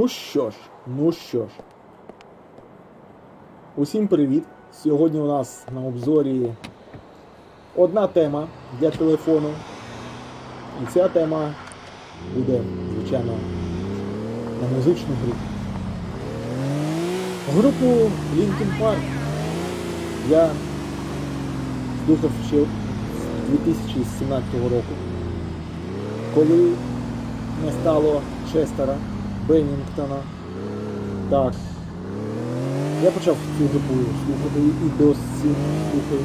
Ну що ж, ну що ж. Усім привіт! Сьогодні у нас на обзорі одна тема для телефону. І ця тема буде, звичайно, на музичну групу. Групу Linkin Park я слухав ще з 2017 року, коли не стало Честера, Беннінгтона. Так. Я почав цю групу слухати і досі слухаю.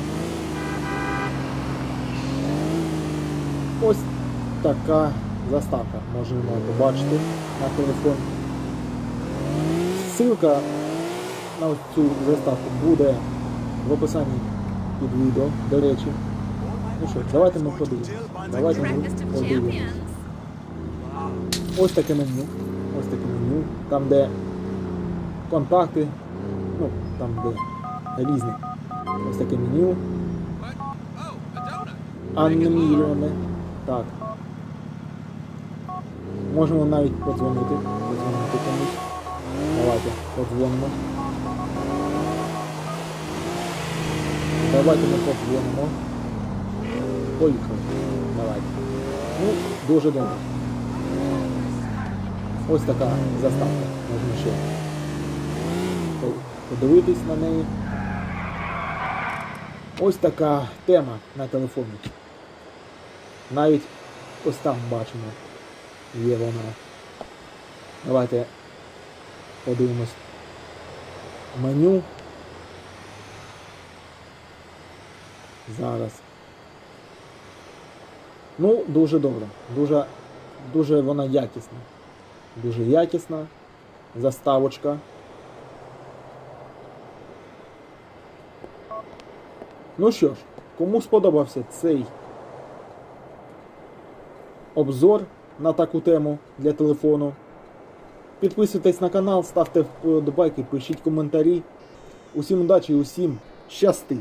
Ось така заставка можемо побачити на телефон. Ссылка на цю заставку буде в описанні під відео, до речі. Ну що, давайте ми подивимося. Давайте ми подивимося. Ось таке меню. Ось таке меню. Там, де контакти. Ну, там, де різні. Ось таке меню. Аноніміроване. Так. Можемо навіть подзвонити. Подзвонити комусь. Давайте подзвонимо. Давайте ми подзвонимо. Поїхали. Давайте. Ну, дуже добре. Ось така заставка. Можна ще подивитись на неї. Ось така тема на телефоні. Навіть ось там бачимо. Є вона. Давайте подивимось меню. Зараз. Ну, дуже добре. Дуже, дуже вона якісна. Дуже якісна. Заставочка. Ну що ж, кому сподобався цей обзор на таку тему для телефону, підписуйтесь на канал, ставте вподобайки, пишіть коментарі. Усім удачі, усім щасти!